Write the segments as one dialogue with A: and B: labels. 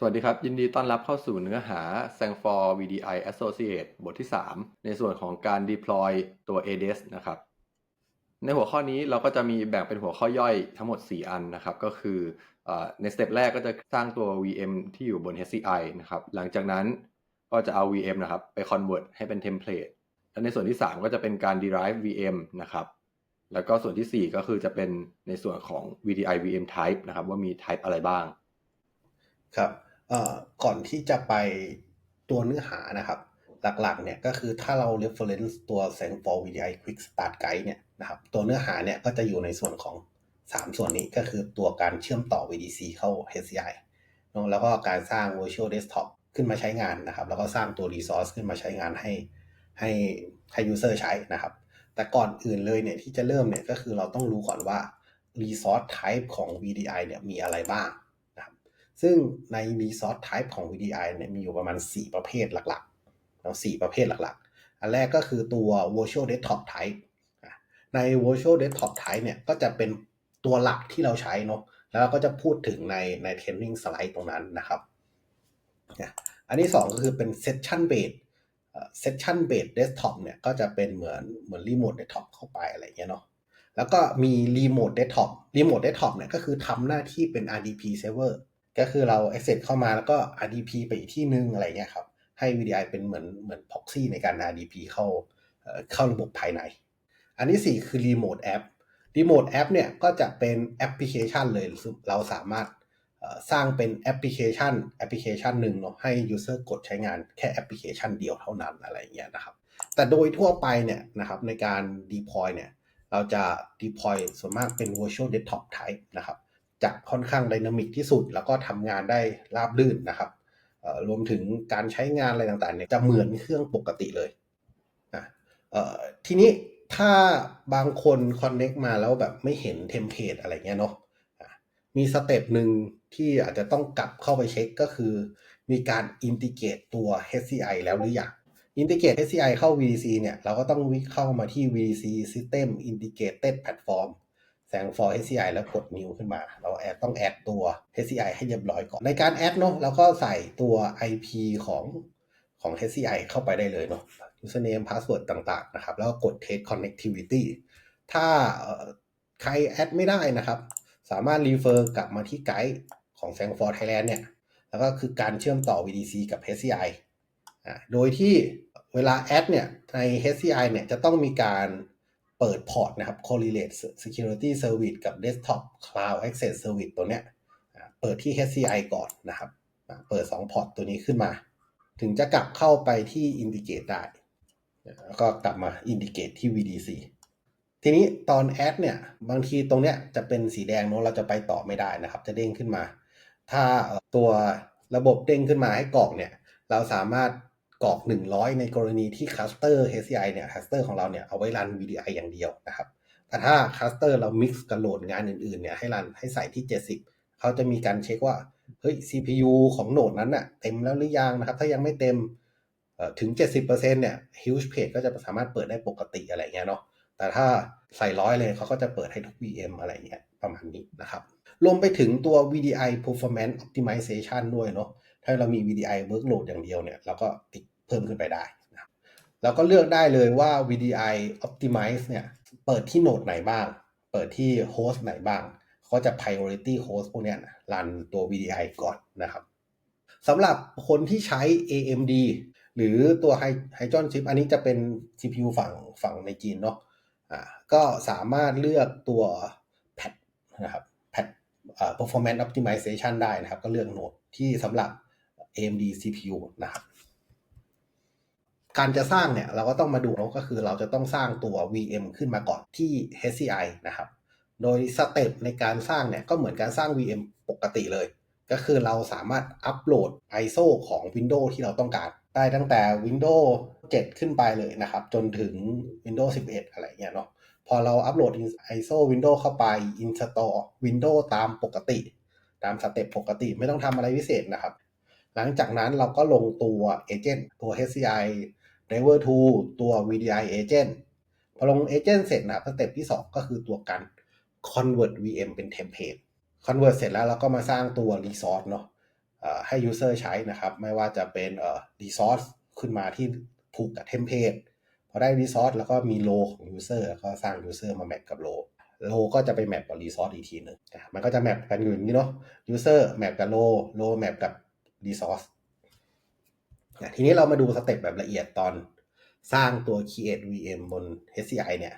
A: สวัสดีครับ ยินดีต้อนรับเข้าสู่เนื้อหา s a n g for VDI Associate บทที่ 3 ในส่วนของการ deploy ตัว ADES นะครับ ในหัวข้อนี้เราก็จะมีแบ่งเป็นหัวข้อย่อยทั้งหมด 4 อันนะครับ ก็คือในสเต็ปแรกก็จะสร้างตัว VM ที่อยู่บน HCI นะครับ หลังจากนั้นก็จะเอา VM นะครับ ไป convert ให้เป็น template และในส่วนที่ 3 ก็จะเป็นการ derive VM นะครับ แล้วก็ส่วนที่ 4 ก็คือจะเป็นในส่วนของ VDI VM type นะครับ ว่ามี type อะไรบ้าง
B: ครับ เอ่อก่อนที่จะไปตัวเนื้อหานะครับ หลักๆเนี่ยก็คือถ้าเรา reference ตัว s a n f o r VDI Quick Start Guide เนี่ยนะครับตัวเนื้อหาเนี่ยก็จะอยู่ในส่วนของ 3 ส่วนนี้ก็คือตัวการเชื่อมต่อ VDC เข้า HCI เนอะแล้วก็การสร้าง Virtual Desktop ขึ้นมาใช้งานนะครับ แล้วก็สร้างตัว Resource ขึ้นมาใช้งานให้ให้ให้ User ใช้นะครับ แต่ก่อนอื่นเลยเนี่ยที่จะเริ่มเนี่ยก็คือเราต้องรู้ก่อนว่า Resource Type ของ VDI เนี่ยมีอะไรบ้าง ซึ่งใน Resource Type ของ VDI เนี่ยมีอยู่ประมาณ 4 ประเภทหลักๆแล้ว4ประเภทหลักๆ อันแรกก็คือตัว Virtual Desktop Type ใน Virtual Desktop Type เนี่ยก็จะเป็นตัวหลักที่เราใช้เนาะแล้วก็จะพูดถึงในใน training slide ตรงนั้นนะครับอันที่ 2 ก็คือเป็น Session Based เอ่อ Session Based Desktop เนี่ยก็จะเป็นเหมือนเหมือน Remote Desktop เข้าไปอะไรอย่างเงี้ยเนาะแล้วก็มี Remote Desktop Remote Desktop เนี่ยก็คือทำหน้าที่เป็น RDP Server ก็คือเรา access เข้ามาแล้วก็ RDP ไปอีกที่นึงอะไรเงี้ยครับ ให้ VDI เป็นเหมือนเหมือน proxy ในการ RDP เข้าเข้าระบบภายใน อันที่ 4 คือ Remote App Remote App เนี่ยก็จะเป็นแอปพลิเคชันเลย เราสามารถสร้างเป็นแอปพลิเคชันแอปพลิเคชันหนึ่งเนาะให้ User กดใช้งานแค่แอปพลิเคชันเดียวเท่านั้นอะไรเงี้ยนะครับ แต่โดยทั่วไปเนี่ยนะครับในการ deploy เนี่ยเราจะ deploy ส่วนมากเป็น virtual desktop type นะครับ จะค่อนข้าง dynamic ที่สุด แล้วก็ทำงานได้ราบรื่นนะครับรวมถึงการใช้งานอะไรต่างๆเนี่ยจะเหมือนเครื่องปกติเลยนะทีนี้ถ้าบางคน connect มาแล้วแบบไม่เห็นเทมเพลตอะไรเงี้ยเนาะมีสเต็ปหนึ่งที่อาจจะต้องกลับเข้าไปเช็คก็คือ มีการ integrate ตัว HCI แล้วหรือยัง integrate HCI เข้า VDC เนี่ย เราก็ต้องวิเข้ามาที่ VDC System Integrated Platform แสง for HCI แล้วกด new ขึ้นมา เราแอดต้องแอดตัว HCI ให้เรียบร้อยก่อน ในการแอดเนาะเราก็ใส่ตัว IP ของของ HCI เข้าไปได้เลยเนาะ username password ต่างๆนะครับ แล้วก็กด test connectivity ถ้าใครแอดไม่ได้นะครับ สามารถ refer กลับมาที่ไกด์ของ s a n f o r Thailand เนี่ย แล้วก็คือการเชื่อมต่อ VDC กับ HCI อ่าโดยที่เวลาแอดเนี่ยใน HCI เนี่ยจะต้องมีการ เปิดพอร์ตนะครับ correlate security service กับ desktop cloud access service ตัวเนี้ยเปิดที่ HCI ก่อนนะครับ เปิด 2 พอร์ตตัวนี้ขึ้นมา ถึงจะกลับเข้าไปที่ indicate ได้ แล้วก็กลับมา indicate ที่ VDC ทีนี้ตอนแอดเนี่ย บางทีตรงเนี้ยจะเป็นสีแดงเนอะเราจะไปต่อไม่ได้นะครับ จะเด้งขึ้นมา ถ้าตัวระบบเด้งขึ้นมาให้กรอกเนี่ย เราสามารถ กรอก 100 ในกรณีที่คัสเตอร์ HCI เนี่ยคัสเตอร์ของเราเนี่ยเอาไว้รัน VDI อย่างเดียวนะครับแต่ถ้าคัสเตอร์เรา mix กับโหลดงานอื่นๆเนี่ยให้รันให้ใส่ที่ 70 เขาจะมีการเช็คว่าเฮ้ย CPU ของโหนดนั้นน่ะเต็มแล้วหรือยังนะครับ ถ้ายังไม่เต็มเอ่อถึง 70%เนี่ย huge page ก็จะสามารถเปิดได้ปกติอะไรเงี้ยเนาะแต่ถ้าใส่ร้อยเลยเขาก็จะเปิดให้ทุก VM อะไรเงี้ยประมาณนี้นะครับรวมไปถึงตัว VDI performance optimization ด้วยเนาะ ถ้าเรามี VDI workload อย่างเดียวเนี่ยเราก็ติดเพิ่มขึ้นไปได้นะเราก็เลือกได้เลยว่า VDI optimize เนี่ยเปิดที่โหนดไหนบ้าง เปิดที่โฮสต์ไหนบ้างเขาจะ priority host พวกเนี้ยรันตัว VDI ก่อนนะครับสำหรับคนที่ใช้ AMD หรือตัว Hydron chip อันนี้จะเป็น CPU ฝั่งฝั่งในจีนเนาะอ่าก็สามารถเลือกตัว PAT นะครับ PAT อ่า performance optimization ได้นะครับ ก็เลือกโหนดที่สำหรับ AMD CPU นะครับ การจะสร้างเนี่ยเราก็ต้องมาดูก็คือเราจะต้องสร้างตัว VM ขึ้นมาก่อนที่ HCI นะครับ โดยสเต็ปในการสร้างเนี่ยก็เหมือนการสร้าง VM ปกติเลย ก็คือเราสามารถอัปโหลด ISO ของ Windows ที่เราต้องการได้ตั้งแต่ Windows 7 ขึ้นไปเลยนะครับ จนถึง Windows 11 อะไรเงี้ยเนาะพอเราอัปโหลด ISO Windows เข้าไป install Windows ตามปกติ ตามสเต็ปปกติไม่ต้องทำอะไรพิเศษนะครับ หลังจากนั้นเราก็ลงตัว Agent ตัว HCI Driver 2 ตัว VDI Agent พอลง Agent เสร็จนะสเต็ปที่ 2 ก็คือตัวการ Convert VM เป็น Template Convert เสร็จแล้วเราก็มาสร้างตัว Resource เนาะให้ user ใช้นะครับ ไม่ว่าจะเป็นเอ่อ resource ขึ้นมาที่ผูกกับเทมเพลตพอได้ resource แล้วก็มี row ของ user แล้วก็สร้าง user มาแมทกับ row row ก็จะไปแมปกับ resource อีกทีหนึ่งมันก็จะแมปกันอยู่นี้เนาะ user แมปกับ row row แมปกับ resource อะทีนี้เรามาดูสเต็ปแบบละเอียดตอนสร้างตัว create VM บน HCI เนี่ย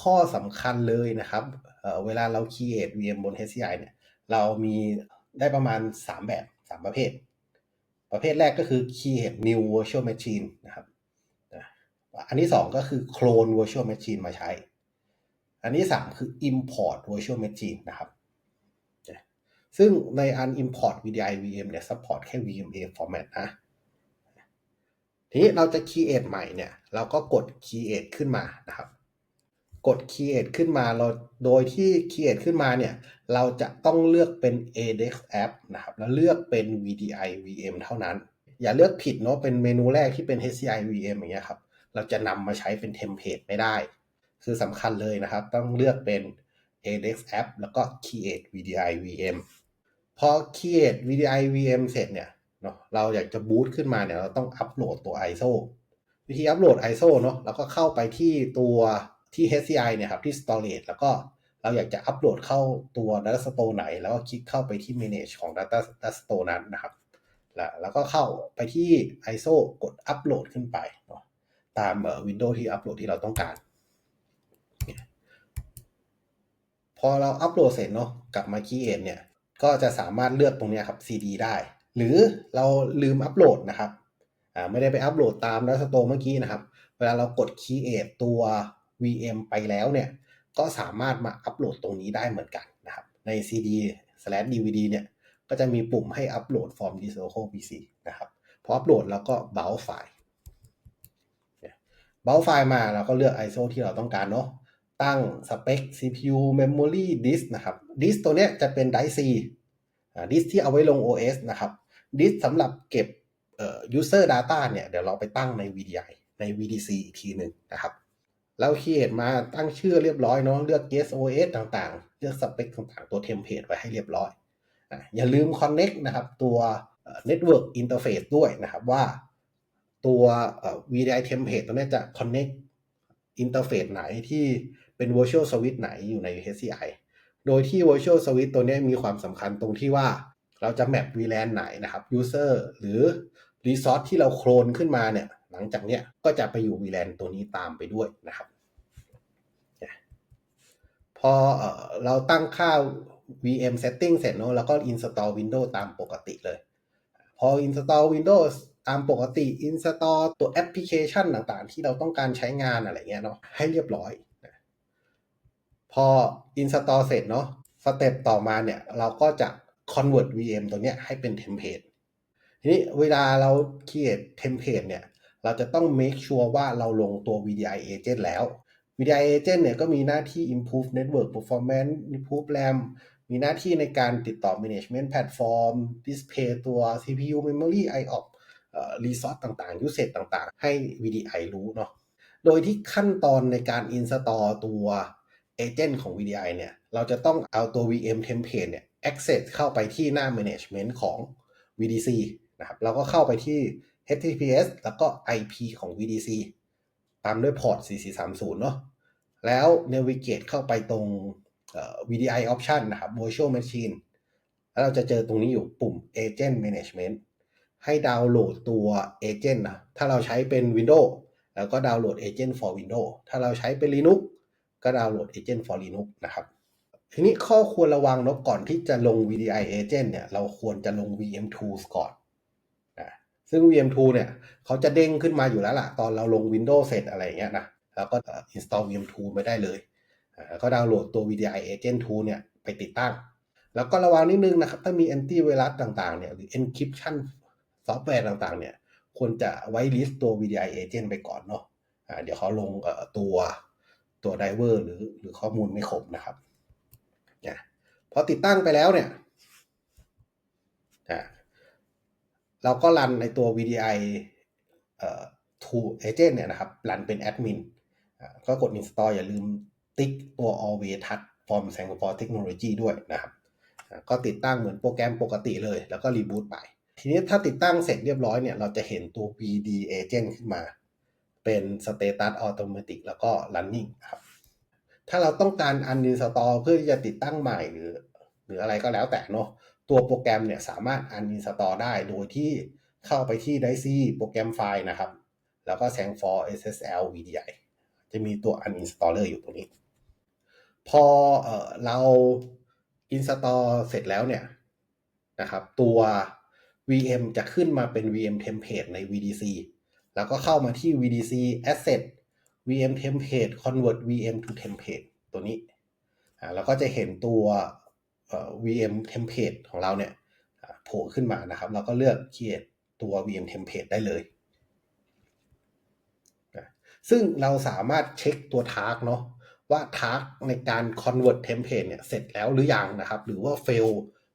B: ข้อสำคัญเลยนะครับเเวลาเรา create VM บน HCI เนี่ย เรามีได้ประมาณ 3 แบบ 3 ประเภท ประเภทแรกก็คือ create new virtual machine นะครับอันที่ 2 ก็คือ clone virtual machine มาใช้ อันที่ 3 คือ import virtual machine นะครับ ซึ่งในอัน import VDI VM เนี่ย support แค่ VMA format นะ ทีนี้เราจะ create ใหม่เนี่ย เราก็กด create ขึ้นมานะครับ กด create ขึ้นมาเราโดยที่ create ขึ้นมาเนี่ย เราจะต้องเลือกเป็น ADEX app นะครับ แล้วเลือกเป็น VDI VM เท่านั้น อย่าเลือกผิดเนาะ เป็นเมนูแรกที่เป็น HCI VM อย่างเงี้ยครับ เราจะนำมาใช้เป็นเทมเพลตไม่ได้ คือสำคัญเลยนะครับ ต้องเลือกเป็น ADEX app แล้วก็ create VDI VM พอ create VDI VM เสร็จเนี่ยเนาะเราอยากจะบูตขึ้นมาเนี่ยเราต้องอัปโหลดตัว ISO วิธีอัปโหลด ISO เนาะเราก็เข้าไปที่ตัวที่ HCI เนี่ยครับที่ storage แล้วก็เราอยากจะอัปโหลดเข้าตัว data store ไหน แล้วก็คลิกเข้าไปที่ manage ของ data data store นั้นนะครับ แล้วก็เข้าไปที่ ISO กดอัปโหลดขึ้นไปเนาะตามวินโดว์ที่อัปโหลดที่เราต้องการ พอเราอัปโหลดเสร็จเนาะกลับมา create เนี่ย ก็จะสามารถเลือกตรงนี้ครับ CD ได้ หรือเราลืมอัปโหลดนะครับอ่าไม่ได้ไปอัปโหลดตาม Data Store เมื่อกี้นะครับ เวลาเรากด create ตัว VM ไปแล้วเนี่ย ก็สามารถมาอัปโหลดตรงนี้ได้เหมือนกันนะครับ ใน CD slash DVD เนี่ย ก็จะมีปุ่มให้อัปโหลด from this local PC นะครับ พออัปโหลดแล้วก็ browse ไฟล์ browse ไฟล์มาเราก็เลือก ISO ที่เราต้องการเนาะ ตั้งสเปค CPU memory disk นะครับ disk ตัวเนี้ยจะเป็น disk C disk ที่เอาไว้ลง OS นะครับ disk สำหรับเก็บเอ่อ user data เนี่ยเดี๋ยวเราไปตั้งใน VDI ใน VDC อีกทีหนึ่งนะครับเรา create มาตั้งชื่อเรียบร้อยเนาะเลือก guest OS ต่างๆ เลือกสเปคต่างๆ ตัว template ไว้ให้เรียบร้อยอย่าลืม connect นะครับตัว network interface ด้วยนะครับว่าตัว VDI template ตัวเนี้ยจะ connect interface ไหนที่ เป็น virtual switch ไหนอยู่ใน HCI โดยที่ virtual switch ตัวนี้มีความสำคัญตรงที่ว่าเราจะ map VLAN ไหนนะครับ user หรือ resource ที่เราโคลนขึ้นมาเนี่ยหลังจากเนี้ยก็จะไปอยู่ VLAN ตัวนี้ตามไปด้วยนะครับพอเราตั้งค่า VM setting เสร็จเนอะแล้วก็ install Windows ตามปกติเลย พอ install Windows ตามปกติ install ตัวแอปพลิเคชันต่างๆ ที่เราต้องการใช้งานอะไรเงี้ยเนาะให้เรียบร้อย พอ install เสร็จเนาะสเต็ปต่อมาเนี่ยเราก็จะ convert VM ตัวเนี้ยให้เป็น template ทีนี้เวลาเรา create template เนี่ยเราจะต้อง make sure ว่าเราลงตัว VDI agent แล้ว VDI agent เนี่ยก็มีหน้าที่ improve network performance improve RAM มีหน้าที่ในการติดต่อ management platform display ตัว CPU memory IOPS เอ่อ resource ต่างๆ usage ต่างๆ ให้ VDI รู้เนาะ โดยที่ขั้นตอนในการ install ตัว agent ของ VDI เนี่ย เราจะต้องเอาตัว VM template เนี่ย access เข้าไปที่หน้า management ของ VDC นะครับเราก็เข้าไปที่ HTTPS แล้วก็ IP ของ VDC ตามด้วยพอร์ต 4430 เนาะแล้ว navigate เข้าไปตรง VDI option นะครับ virtual machine แล้วเราจะเจอตรงนี้อยู่ปุ่ม agent management ให้ดาวน์โหลดตัว agent นะ ถ้าเราใช้เป็น Windows แล้วก็ดาวน์โหลด agent for Windows ถ้าเราใช้เป็น Linux ก็ดาวน์โหลด agent for Linux นะครับ ทีนี้ข้อควรระวังเนาะก่อนที่จะลง VDI agent เนี่ย เราควรจะลง VM tools ก่อนนะซึ่ง VM tool เนี่ยเขาจะเด้งขึ้นมาอยู่แล้วล่ะ ตอนเราลง Windows เสร็จอะไรเงี้ยนะแล้วก็อ่อ install VM tool ไปได้เลยอ่าก็ดาวน์โหลดตัว VDI agent tool เนี่ยไปติดตั้ง แล้วก็ระวังนิดนึงนะครับ ถ้ามี anti virus ต่างๆเนี่ยหรือ encryption ซอฟต์แวร์ต่างๆเนี่ยควรจะไว้ list ตัว VDI agent ไปก่อนเนาะอ่าเดี๋ยวเขาลงเอ่อ ตัวตัว driver หรือหรือข้อมูลไม่ครบนะครับเนี่ยพอติดตั้งไปแล้วเนี่ยอ่าเราก็รันในตัว VDI เอ่อ to agent เนี่ยนะครับ รันเป็นแอดมินก็กด install อย่าลืมติ๊กตัว always touch from Singapore Technology ด้วยนะครับ ก็ติดตั้งเหมือนโปรแกรมปกติเลย แล้วก็รีบูตไป ทีนี้ถ้าติดตั้งเสร็จเรียบร้อยเนี่ย เราจะเห็นตัว VD Agent ขึ้นมา เป็น Status Automatic แล้วก็ Running ครับ ถ้าเราต้องการ uninstall เพื่อที่จะติดตั้งใหม่หรือ หรืออะไรก็แล้วแต่เนาะตัวโปรแกรมเนี่ยสามารถ uninstall ได้โดยที่เข้าไปที่ Dice โปรแกรมไฟล์นะครับ แล้วก็ s a n for SSL VDI จะมีตัว uninstaller อยู่ตรงนี้ พอเออเรา install เสร็จแล้วเนี่ยนะครับ ตัว VM จะขึ้นมาเป็น VM template ใน VDC แล้วก็เข้ามาที่ VDC asset VM template convert VM to template ตัวนี้อ่าแล้วก็จะเห็นตัว VM template ของเราเนี่ยโผล่ขึ้นมานะครับ เราก็เลือก create ตัว VM template ได้เลย ซึ่งเราสามารถเช็คตัว task เนาะว่า task ในการ convert template เนี่ยเสร็จแล้วหรือยังนะครับ หรือว่า fail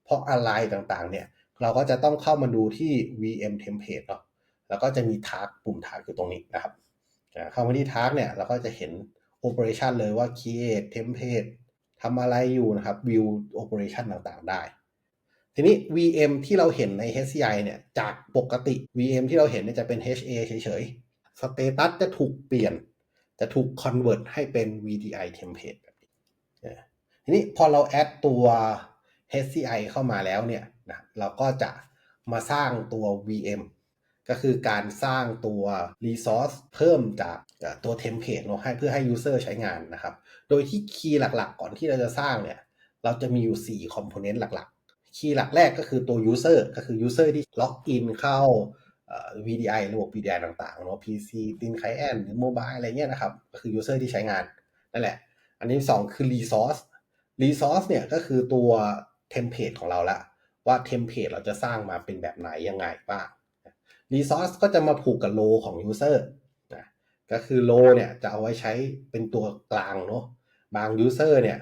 B: เพราะอะไรต่างๆ เนี่ย เราก็จะต้องเข้ามาดูที่ VM template เนาะ แล้วก็จะมี task ปุ่ม task อยู่ตรงนี้นะครับเข้ามาที่ task เนี่ยเราก็จะเห็น operation เลยว่า create template ทำอะไรอยู่นะครับ view operation ต่างๆ ได้ ทีนี้ VM ที่เราเห็นใน HCI เนี่ย จากปกติ VM ที่เราเห็นเนี่ยจะเป็น HA เฉยๆ status จะถูกเปลี่ยน จะถูก convert ให้เป็น VDI template แบบนี้ ทีนี้พอเรา add ตัว HCI เข้ามาแล้วเนี่ยนะเราก็จะมาสร้างตัว VM ก็คือการสร้างตัว resource เพิ่มจากตัว template เนาะให้เพื่อให้ user ใช้งานนะครับ โดยที่คีย์หลักๆ ก่อนที่เราจะสร้างเนี่ย เราจะมีอยู่ 4 component หลักๆ คีย์หลักแรกก็คือตัว user ก็คือ user ที่ล็อกอินเข้า VDI ระบบ VDI ต่างๆเนาะ PC Thin Client หรือ Mobile อะไรเงี้ยนะครับ ก็คือ user ที่ใช้งานนั่นแหละ อันนี้ 2 คือ resource resource เนี่ยก็คือตัว template ของเราละว่า template เราจะสร้างมาเป็นแบบไหนยังไงบ้าง resource ก็จะมาผูกกับ row ของ user นะก็คือ row เนี่ยจะเอาไว้ใช้เป็นตัวกลางเนาะบาง user เนี่ย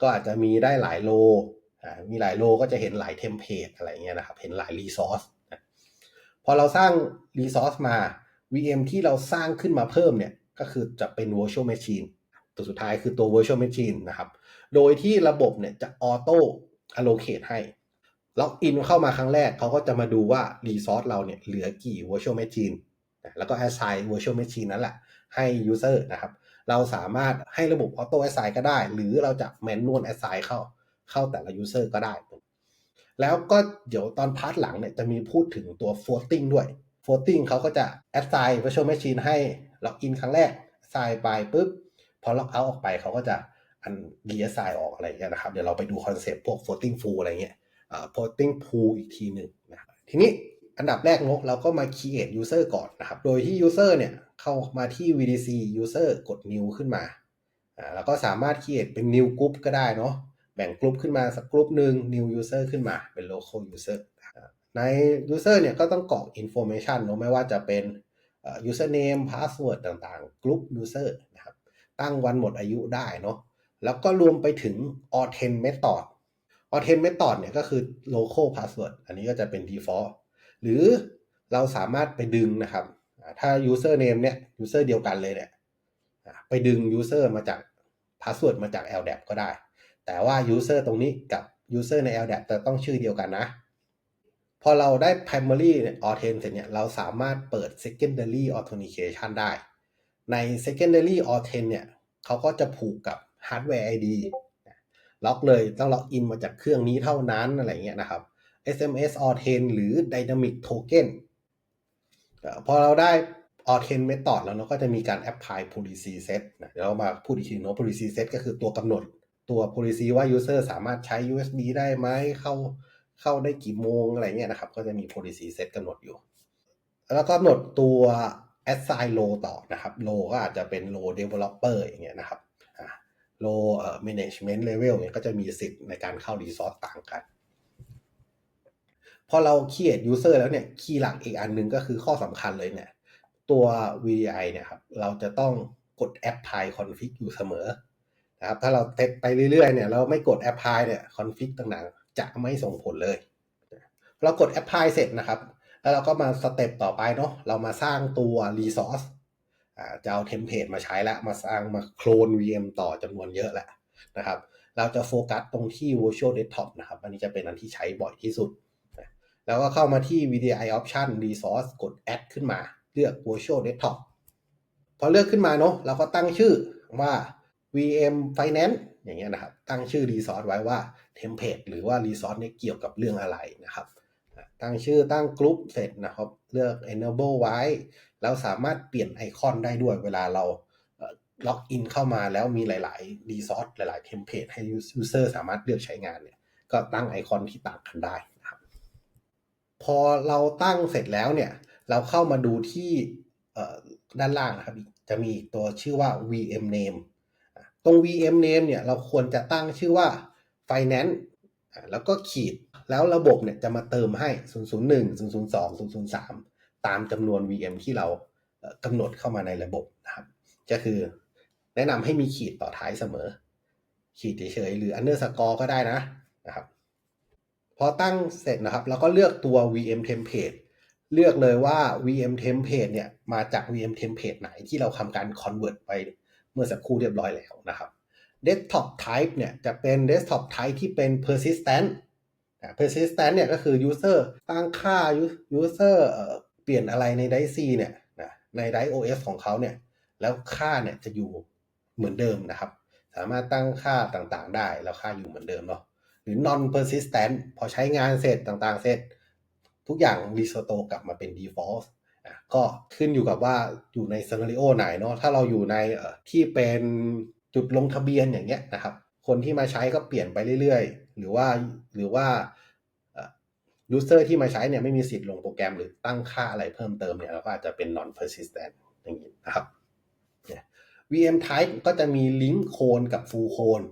B: ก็อาจจะมีได้หลาย role อ่ามีหลาย row ก็จะเห็นหลาย template อะไรเงี้ยนะครับ เห็นหลาย resource พอเราสร้าง resource มา VM ที่เราสร้างขึ้นมาเพิ่มเนี่ยก็คือจะเป็น virtual machine ตัวสุดท้ายคือตัว virtual machine นะครับ โดยที่ระบบเนี่ยจะ auto allocate ให้ ล็อกอินเข้ามาครั้งแรกเขาก็จะมาดูว่า resource เราเนี่ยเหลือกี่ virtual machine นแล้วก็ assign virtual machine นั้นแหละให้ user นะครับ เราสามารถให้ระบบ auto assign ก็ได้ หรือเราจะ manual assign เข้าเข้าแต่ละ user ก็ได้ แล้วก็เดี๋ยวตอนพาร์ทหลังเนี่ยจะมีพูดถึงตัว floating ด้วย floating เขาก็จะ assign virtual machine ให้ล็อกอินครั้งแรก assign ไปปุ๊บพอล็อกเอาออกไปเขาก็จะอัน deassign ออกอะไรเงี้ยนะครับ เดี๋ยวเราไปดูคอนเซปต์พวก floating full อะไรเงี้ย floating pool อีกทีหนึ่งนะทีนี้อันดับแรกเนอะเราก็มา create user ก่อนนะครับ โดยที่ user เนี่ยเข้ามาที่ VDC user กด new ขึ้นมาแล้วก็สามารถ create เป็น new group ก็ได้เนาะแบ่งกลุ่มขึ้นมาสักกลุ่มหนึ่ง new user ขึ้นมาเป็น local user นะครับใน user เนี่ยก็ต้องกรอก information เนอะไม่ว่าจะเป็นเอ่อ username password ต่างๆ group user นะครับ ตั้งวันหมดอายุได้เนาะแล้วก็รวมไปถึง authent method authent method เนี่ยก็คือ local password อันนี้ก็จะเป็น default หรือเราสามารถไปดึงนะครับ ถ้า user name เนี่ย user เดียวกันเลยเนี่ยไปดึง user มาจาก password มาจาก LDAP ก็ได้ แต่ว่า user ตรงนี้กับ user ใน LDAP จะต้องชื่อเดียวกันนะ พอเราได้ primary authent เสร็จเนี่ยเราสามารถเปิด secondary authentication ได้ ใน secondary authent เนี่ยเขาก็จะผูกกับ hardware ID ล็อกเลยต้องล็อกอินมาจากเครื่องนี้เท่านั้นอะไรเงี้ยนะครับ SMS Authen หรือ dynamic token พอเราได้ a u t h e n method แล้วเราก็จะมีการ apply policy set นะเดี๋ยวเรามาพูดอีกทีเนาะ policy set ก็คือตัวกำหนดตัว policy ว่า user สามารถใช้ USB ได้ไหมเข้าเข้าได้กี่โมงอะไรเงี้ยนะครับ ก็จะมี policy set กำหนดอยู่ แล้วก็กำหนดตัว assign role ต่อนะครับ role ก็อาจจะเป็น role developer อย่างเงี้ยนะครับ อ่า role เอ่อ management level เนี่ยก็จะมีสิทธิ์ในการเข้า resource ต่างกัน พอเรา create user แล้วเนี่ยคีย์หลักอีกอันหนึงก็คือข้อสำคัญเลยเนี่ย ตัว VDI เนี่ยครับเราจะต้องกด apply config อยู่เสมอนะครับถ้าเราเต็ไปเรื่อยๆเนี่ยเราไม่กด apply เนี่ย config ต่างๆ จะไม่ส่งผลเลย เรากด apply เสร็จนะครับ แล้วเราก็มาสเต็ปต่อไปเนาะเรามาสร้างตัว resource จะเอาเทมเพลตมาใช้แล้วมาสร้างมาโคลน VM ต่อจำนวนเยอะแหละนะครับ เราจะโฟกัสตรงที่ Virtual Desktop นะครับ อันนี้จะเป็นอันที่ใช้บ่อยที่สุด แล้วก็เข้ามาที่ VDI Option Resource กด Add ขึ้นมา เลือก Virtual Desktop พอเลือกขึ้นมาเนาะเราก็ตั้งชื่อว่า VM Finance อย่างเงี้ยนะครับ ตั้งชื่อ Resource ไว้ว่า Template หรือว่า Resource เนี่ยเกี่ยวกับเรื่องอะไรนะครับ ตั้งชื่อตั้งกลุ่มเสร็จนะครับ เลือก enable ไว้ แล้วสามารถเปลี่ยนไอคอนได้ด้วยเวลาเราล็อกอินเข้ามาแล้วมีหลายๆรีซอสหลายๆเทมเพลตให้ user สามารถเลือกใช้งานเนี่ย ก็ตั้งไอคอนที่ต่างกันได้นะครับ พอเราตั้งเสร็จแล้วเนี่ย เราเข้ามาดูที่ด้านล่างนะครับ จะมีตัวชื่อว่า VM name ตรง VM name เนี่ย เราควรจะตั้งชื่อว่า finance แล้วก็ขีด แล้วระบบเนี่ยจะมาเติมให้ 001 002 003 ตามจำนวน VM ที่เรากำหนดเข้ามาในระบบนะครับ ก็คือแนะนำให้มีขีดต่อท้ายเสมอ ขีดเฉยๆหรือ underscore ก็ได้นะนะครับ พอตั้งเสร็จนะครับเราก็เลือกตัว VM template เลือกเลยว่า VM template เนี่ยมาจาก VM template ไหนที่เราทำการ convert ไปเมื่อสักครู่เรียบร้อยแล้วนะครับ desktop type เนี่ยจะเป็น desktop type ที่เป็น persistent persistent เนี่ยก็คือ user ตั้งค่า user เปลี่ยนอะไรใน DIC เนี่ยใน d i OS ของเขาเนี่ย แล้วค่าเนี่ยจะอยู่เหมือนเดิมนะครับ สามารถตั้งค่าต่างๆ ได้แล้วค่าอยู่เหมือนเดิมเนาะหรือ non persistent พอใช้งานเสร็จต่างๆ เสร็จ ทุกอย่าง restore กลับมาเป็น default ก็ขึ้นอยู่กับว่าอยู่ใน scenario ไหนเนาะถ้าเราอยู่ในที่เป็นจุดลงทะเบียนอย่างเงี้ยนะครับ คนที่มาใช้ก็เปลี่ยนไปเรื่อยๆ หรือว่าหรือว่า user ที่มาใช้เนี่ยไม่มีสิทธิ์ลงโปรแกรมหรือตั้งค่าอะไรเพิ่มเติมเนี่ยเราก็อาจจะเป็น non persistent อย่างนี้นะครับ VM type ก็จะมี link cone กับ full cone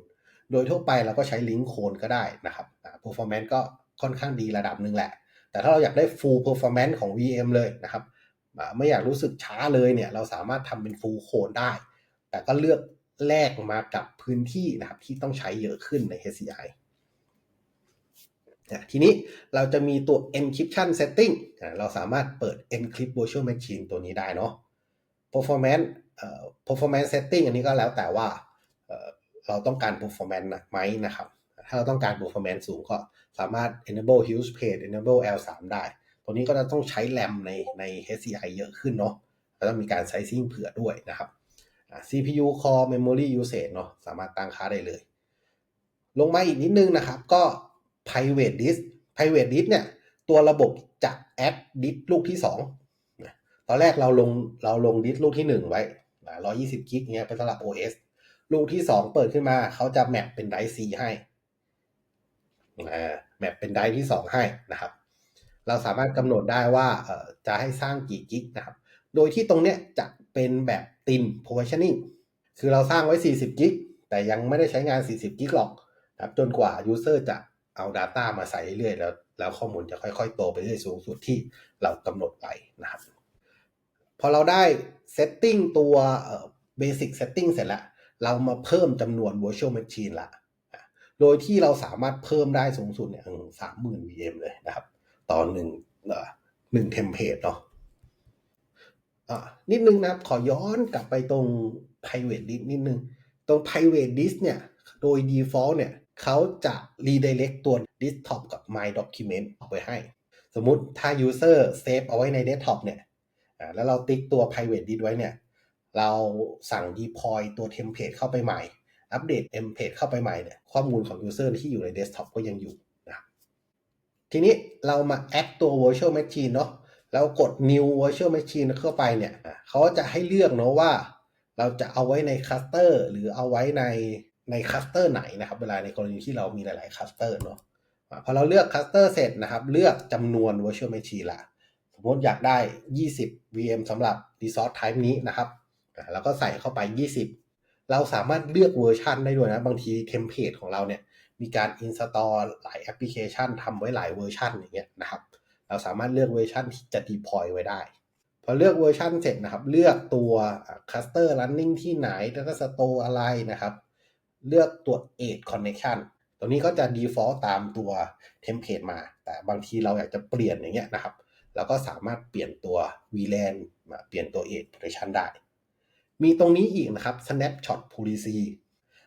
B: โดยทั่วไปเราก็ใช้ link cone ก็ได้นะครับ performance ก็ค่อนข้างดีระดับหนึ่งแหละ แต่ถ้าเราอยากได้ full performance ของ VM เลยนะครับ ไม่อยากรู้สึกช้าเลยเนี่ยเราสามารถทำเป็น full cone ได้ แต่ก็เลือกแลกมากับพื้นที่นะครับที่ต้องใช้เยอะขึ้นใน HCI ทีนี้เราจะมีตัว encryption setting เราสามารถเปิด encrypt virtual machine ตัวนี้ได้เนาะ performance performance setting อันนี้ก็แล้วแต่ว่าเราต้องการ performance ไหมนะครับ ถ้าเราต้องการ performance สูงก็สามารถ enable huge page enable L3 ได้ ตัวนี้ก็จะต้องใช้ RAM ในใน HCI เยอะขึ้นเนาะแล้วต้องมีการ sizing เผื่อด้วยนะครับ CPU core memory usage เนาะสามารถตั้งค่าได้เลย ลงมาอีกนิดนึงนะครับก็ private disk private disk เนี่ย ตัวระบบจะ add disk ลูกที่2ตอนแรกเราลงเราลงดิสลูกที่1ไว้120กิกเงี้ยเป็นสำหรับ OS ลูกที่2เปิดขึ้นมา เขาจะแมปเป็นไดซีให้แมปเป็นไดที่2ให้นะครับ เราสามารถกำหนดได้ว่าจะให้สร้างกี่กิกนะครับ โดยที่ตรงเนี้ยจะเป็นแบบติน provisioning คือเราสร้างไว้ 40 กิก แต่ยังไม่ได้ใช้งาน 40 กิกหรอกนะครับ จนกว่า user จะ เอา Data มาใส่เรื่อยๆแล้วแล้วข้อมูลจะค่อยๆ โตไปเรื่อยสูงสุดที่เรากำหนดไว้นะครับพอเราได้ setting ตัว basic setting เสร็จแล้วเรามาเพิ่มจำนวน virtual machine ละโดยที่เราสามารถเพิ่มได้สูงสุดเนี่ยสามหมื่น VM เลยนะครับ ต่อหนึ่งหนึ่งเทมเพลตเนาะนิดนึงนะครับขอย้อนกลับไปตรง private disk นิดนึง ตรง private disk เนี่ย โดย default เนี่ย เขาจะ redirect ตัว desktop กับ my document ออกไปให้ สมมุติถ้า user save เอาไว้ใน desktop เนี่ยแล้วเราติ๊กตัว private disk ไว้เนี่ย เราสั่ง deploy ตัว template เข้าไปใหม่ อัปเดต template เข้าไปใหม่เนี่ย ข้อมูลของ user ที่อยู่ใน desktop ก็ยังอยู่นะทีนี้เรามา add ตัว virtual machine เนาะแล้วกด new virtual machine เข้าไปเนี่ย เขาจะให้เลือกเนาะว่า เราจะเอาไว้ใน cluster หรือเอาไว้ใน ใน cluster ไหนนะครับ เวลาในกรณีที่เรามีหลายๆ cluster เนาะพอเราเลือก cluster เสร็จนะครับ เลือกจำนวน virtual machine ละสมมติอยากได้ 20 VM สำหรับ resource type นี้นะครับแล้วก็ใส่เข้าไป 20 เราสามารถเลือกเวอร์ชันได้ด้วยนะ บางทีเทมเพลตของเราเนี่ยมีการ install หลายแอปพลิเคชันทำไว้หลายเวอร์ชันอย่างเงี้ยนะครับ เราสามารถเลือกเวอร์ชันที่จะ deploy ไว้ได้ พอเลือกเวอร์ชันเสร็จนะครับ เลือกตัว cluster running ที่ไหน data store อะไรนะครับ เลือกตัว edge connection ตัวนี้ก็จะ default ตามตัวเทมเพลตมา แต่บางทีเราอยากจะเปลี่ยนอย่างเงี้ยนะครับ เราก็สามารถเปลี่ยนตัว VLAN มาเปลี่ยนตัว edge partition ได้ มีตรงนี้อีกนะครับ snapshot policy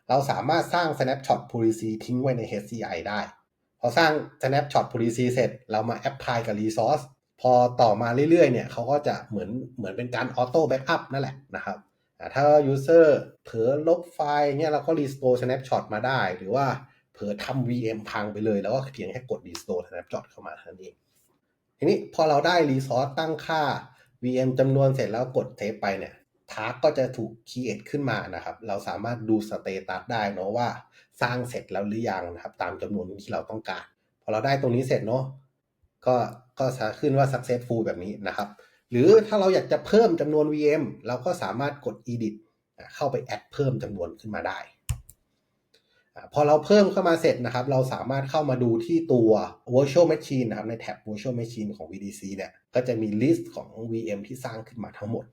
B: เราสามารถสร้าง snapshot policy ทิ้งไว้ใน HCI ได้ พอสร้าง snapshot policy เสร็จ เรามา apply กับ resource พอต่อมาเรื่อยๆเนี่ยเขาก็จะเหมือนเหมือนเป็นการ auto backup นั่นแหละนะครับ ถ้า user เผลอลบไฟล์เนี่ยเราก็ restore snapshot มาได้ หรือว่าเผลอทำ VM พังไปเลย แล้วก็เพียงแค่กด restore snapshot เข้ามาเท่านั้นเองทีนี้พอเราได้ resource ตั้งค่า VM จำนวนเสร็จแล้วกดเซฟไปเนี่ยทาร์ก็จะถูก create ขึ้นมานะครับ เราสามารถดูสเตตัสได้เนาะว่าสร้างเสร็จแล้วหรือยังนะครับ ตามจำนวนที่เราต้องการ พอเราได้ตรงนี้เสร็จเนาะก็ก็จะขึ้นว่า successful แบบนี้นะครับ หรือถ้าเราอยากจะเพิ่มจำนวน VM เราก็สามารถกด edit เข้าไป add เพิ่มจำนวนขึ้นมาได้ พอเราเพิ่มเข้ามาเสร็จนะครับ เราสามารถเข้ามาดูที่ตัว virtual machine นะครับ ในแท็บ virtual machine ของ VDC เนี่ย ก็จะมี list ของ VM ที่สร้างขึ้นมาทั้งหมด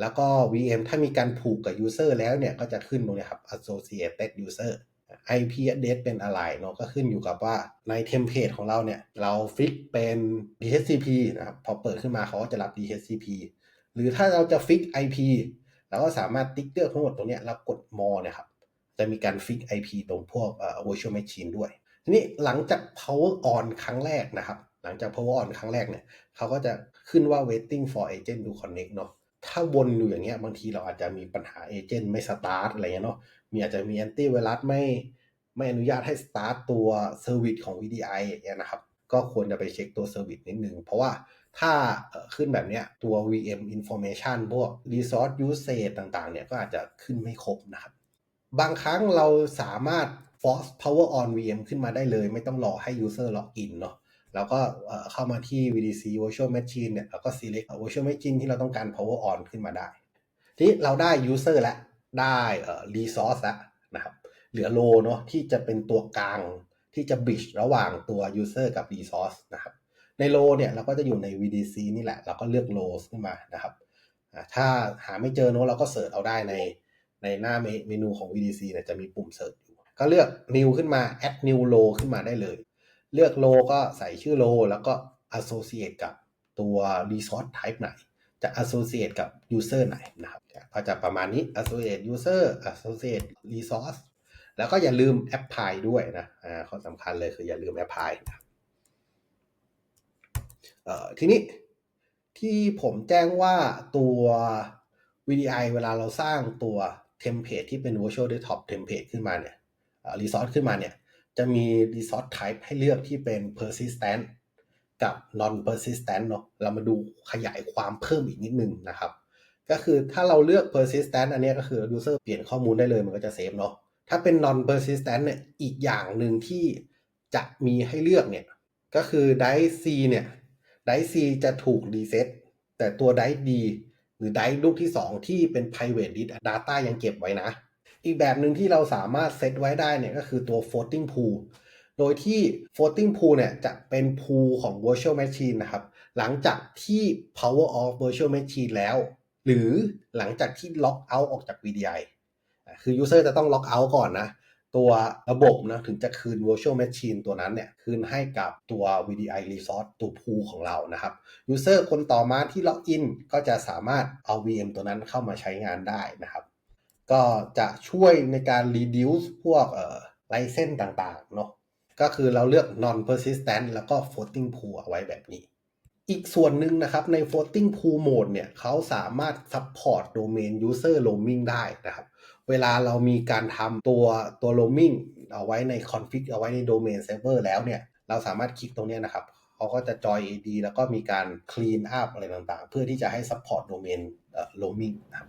B: แล้วก็ VM ถ้ามีการผูกกับ user แล้วเนี่ย ก็จะขึ้นตรงนี้ครับ associated user IP address เป็นอะไรเนาะก็ขึ้นอยู่กับว่าในเทมเพลตของเราเนี่ย เราฟิกเป็น DHCP นะครับพอเปิดขึ้นมาเขาก็จะรับ DHCP หรือถ้าเราจะฟิก IP เราก็สามารถติ๊กเลือกทั้งหมดตรงนี้แล้วกด more เนะครับจะมีการฟิก IP ตรงพวกเอ่อ virtual machine ด้วย ทีนี้หลังจาก power on ครั้งแรกนะครับ หลังจาก power on ครั้งแรกเนี่ยเขาก็จะขึ้นว่า waiting for agent to connect เนาะถ้าวนอยู่อย่างเงี้ยบางทีเราอาจจะมีปัญหาเอเจนต์ไม่สตาร์ทอะไรเงี้ยเนาะ มีอาจจะมีแอนตี้ไวรัสไม่ไม่อนุญาตให้สตาร์ทตัวเซอร์วิสของ VDI อย่างเงี้ยนะครับ ก็ควรจะไปเช็คตัวเซอร์วิสนิดนึง เพราะว่าถ้าขึ้นแบบเนี้ยตัว VM information พวก resource usage ต่างๆ เนี่ยก็อาจจะขึ้นไม่ครบนะครับ บางครั้งเราสามารถ force power on VM ขึ้นมาได้เลย ไม่ต้องรอให้ user log in เนาะแล้วก็เข้ามาที่ VDC Virtual Machine เนี่ยแล้วก็ select Virtual Machine ที่เราต้องการ power on ขึ้นมาได้ ทีนี้เราได้ user แล้ว ได้เอ่อ resource แล้วนะครับ เหลือ row เนาะที่จะเป็นตัวกลางที่จะ bridge ระหว่างตัว user กับ resource นะครับ ใน row เนี่ยเราก็จะอยู่ใน VDC นี่แหละ เราก็เลือก rows ขึ้นมานะครับ ถ้าหาไม่เจอเนาะเราก็เสิร์ชเอาได้ในในหน้าเมเมนูของ VDC เนี่ยจะมีปุ่มเสิร์ชอยู่ ก็เลือก new ขึ้นมา add new row ขึ้นมาได้เลย เลือกโลก็ใส่ชื่อโลแล้วก็ associate กับตัว resource type ไหน จะ associate กับ user ไหนนะครับก็จะประมาณนี้ associate user associate resource แล้วก็อย่าลืม apply ด้วยนะอ่าข้อสำคัญเลยคืออย่าลืม apply นะเอ่อทีนี้ที่ผมแจ้งว่าตัว VDI เวลาเราสร้างตัวเทมเพลตที่เป็น virtual desktop template ขึ้นมาเนี่ยเอ่อ resource ขึ้นมาเนี่ย จะมี resource type ให้เลือกที่เป็น persistent กับ non persistent เนาะเรามาดูขยายความเพิ่มอีกนิดนึงนะครับ ก็คือถ้าเราเลือก persistent อันนี้ก็คือ user เปลี่ยนข้อมูลได้เลยมันก็จะเซฟเนาะถ้าเป็น non persistent เนี่ยอีกอย่างหนึ่งที่จะมีให้เลือกเนี่ย ก็คือ dice C เนี่ย dice C จะถูก reset แต่ตัว dice D หรือ dice ลูกที่ 2 ที่เป็น private d i s data ยังเก็บไว้นะ อีกแบบหนึ่งที่เราสามารถเซตไว้ได้เนี่ยก็คือตัว floating pool โดยที่ floating pool เนี่ยจะเป็น pool ของ virtual machine นะครับ หลังจากที่ power off virtual machine แล้ว หรือหลังจากที่ lock out ออกจาก VDI คือ user จะต้อง lock out ก่อนนะ ตัวระบบนะถึงจะคืน virtual machine ตัวนั้นเนี่ยคืนให้กับตัว VDI resource ตัว pool ของเรานะครับ user คนต่อมาที่ log in ก็จะสามารถเอา VM ตัวนั้นเข้ามาใช้งานได้นะครับ ก็จะช่วยในการ reduce พวกเอ่อไลเซนต่างๆเนาะ ก็คือเราเลือก non persistent แล้วก็ floating pool เอาไว้แบบนี้ อีกส่วนหนึ่งนะครับใน floating pool mode เนี่ยเขาสามารถ support domain user roaming ได้นะครับ เวลาเรามีการทำตัวตัว roaming เอาไว้ใน config เอาไว้ใน domain server แล้วเนี่ย เราสามารถคลิกตรงนี้นะครับเขาก็จะ join AD แล้วก็มีการ clean up อะไรต่างๆ เพื่อที่จะให้ support domain roaming นะครับ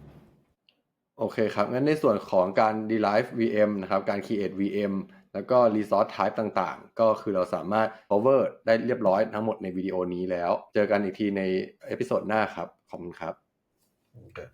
A: โอเคครับ งั้นในส่วนของการ derive VM นะครับ การ create VM แล้วก็ resource type ต่างๆ ก็คือเราสามารถ cover ได้เรียบร้อยทั้งหมดในวิดีโอนี้แล้ว เจอกันอีกทีในเอพิโซดหน้าครับ ขอบคุณครับ
B: Okay.